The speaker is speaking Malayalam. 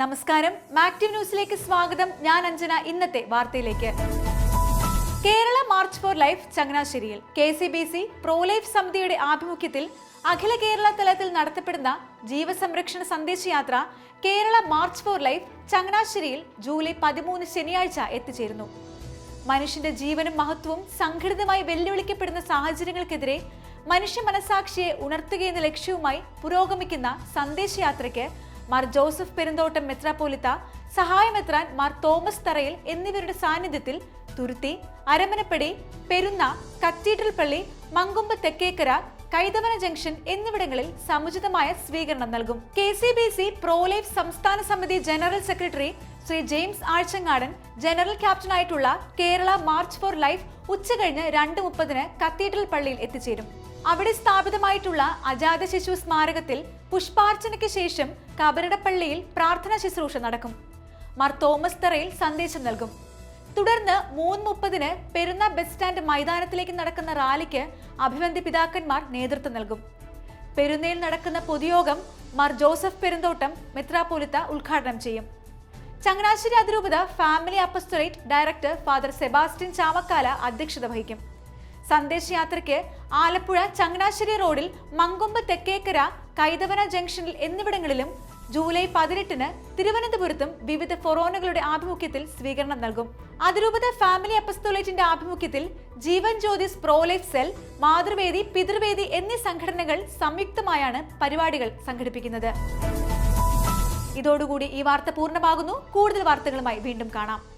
നമസ്കാരം. മാക്റ്റീവ് ന്യൂസിലേക്ക് സ്വാഗതം. ഞാൻ അഞ്ജന. ഇന്നത്തെ വാർത്തയിലേക്ക്. കേരള മാർച്ച് ഫോർ ലൈഫ് ചങ്ങനാശ്ശേരിയിൽ K C B C pro life സമിതിയുടെ ആഭിമുഖ്യത്തിൽ അഖില കേരള തലത്തിൽ നടത്തപ്പെടുന്ന ജീവസംരക്ഷണ സന്ദേശയാത്ര കേരള മാർച്ച് ഫോർ ലൈഫ് ചങ്ങനാശ്ശേരിയിൽ ജൂലൈ പതിമൂന്ന് ശനിയാഴ്ച എത്തിച്ചേരുന്നു. മനുഷ്യന്റെ ജീവനും മഹത്വവും സംഘടിതമായി വെല്ലുവിളിക്കപ്പെടുന്ന സാഹചര്യങ്ങൾക്കെതിരെ മനുഷ്യ മനസാക്ഷിയെ ഉണർത്തുകയെന്ന ലക്ഷ്യവുമായി പുരോഗമിക്കുന്ന സന്ദേശയാത്രയ്ക്ക് മാർ ജോസഫ് പെരുന്തോട്ടം മെത്രാപ്പോലിത്ത സഹായമെത്രാൻ മാർ തോമസ് തറയിൽ എന്നിവരുടെ സാന്നിധ്യത്തിൽ തുരുത്തി അരമനപ്പടി പെരുന്ന കത്തീഡ്രൽ പള്ളി മങ്കൊമ്പ് തെക്കേക്കര കൈതവന ജംഗ്ഷൻ എന്നിവിടങ്ങളിൽ സമുചിതമായ സ്വീകരണം നൽകും. K C B C pro life സംസ്ഥാന സമിതി general secretary Shri James Azhchangadan general ക്യാപ്റ്റനായിട്ടുള്ള Kerala march for life ഉച്ചകഴിഞ്ഞ് രണ്ട് മുപ്പതിന് കത്തീഡ്രൽ പള്ളിയിൽ എത്തിച്ചേരും. അവിടെ സ്ഥാപിതമായിട്ടുള്ള അജാത ശിശു സ്മാരകത്തിൽ പുഷ്പാർച്ചനയ്ക്ക് ശേഷം കബരടപ്പള്ളിയിൽ പ്രാർത്ഥനാ ശുശ്രൂഷ നടക്കും. മാർ തോമസ് തറയിൽ സന്ദേശം നൽകും. തുടർന്ന് മൂന്ന് മുപ്പതിന് പെരുന്ന ബസ് സ്റ്റാൻഡ് മൈതാനത്തിലേക്ക് നടക്കുന്ന റാലിക്ക് അഭിവന്ദ്യ പിതാക്കന്മാർ നേതൃത്വം നൽകും. പെരുന്നയിൽ നടക്കുന്ന പൊതുയോഗം മാർ ജോസഫ് പെരുന്തോട്ടം മെത്രാപ്പോലിത്ത ഉദ്ഘാടനം ചെയ്യും. ചങ്ങനാശ്ശേരി അതിരൂപത family apostolate director father Sebastian Chamakkala അധ്യക്ഷത വഹിക്കും. സന്ദേശയാത്രയ്ക്ക് ആലപ്പുഴ ചങ്ങനാശ്ശേരി റോഡിൽ മങ്കൊമ്പ് തെക്കേക്കര കൈതവന ജംഗ്ഷനിൽ എന്നിവിടങ്ങളിലും ജൂലൈ പതിനെട്ടിന് തിരുവനന്തപുരത്തും വിവിധ ഫൊറോനുകളുടെ ആഭിമുഖ്യത്തിൽ സ്വീകരണം നൽകും. അതിരൂപത ഫാമിലി അപ്പസ്തോലേറ്റിന്റെ ആഭിമുഖ്യത്തിൽ Jeevan Jyothis pro life cell Mathruvedi Pithruvedi എന്നീ സംഘടനകൾ സംയുക്തമായാണ് പരിപാടികൾ സംഘടിപ്പിക്കുന്നത്. ഇതോടുകൂടി ഈ വാർത്ത പൂർണമാകുന്നു. കൂടുതൽ വാർത്തകളുമായി വീണ്ടും കാണാം.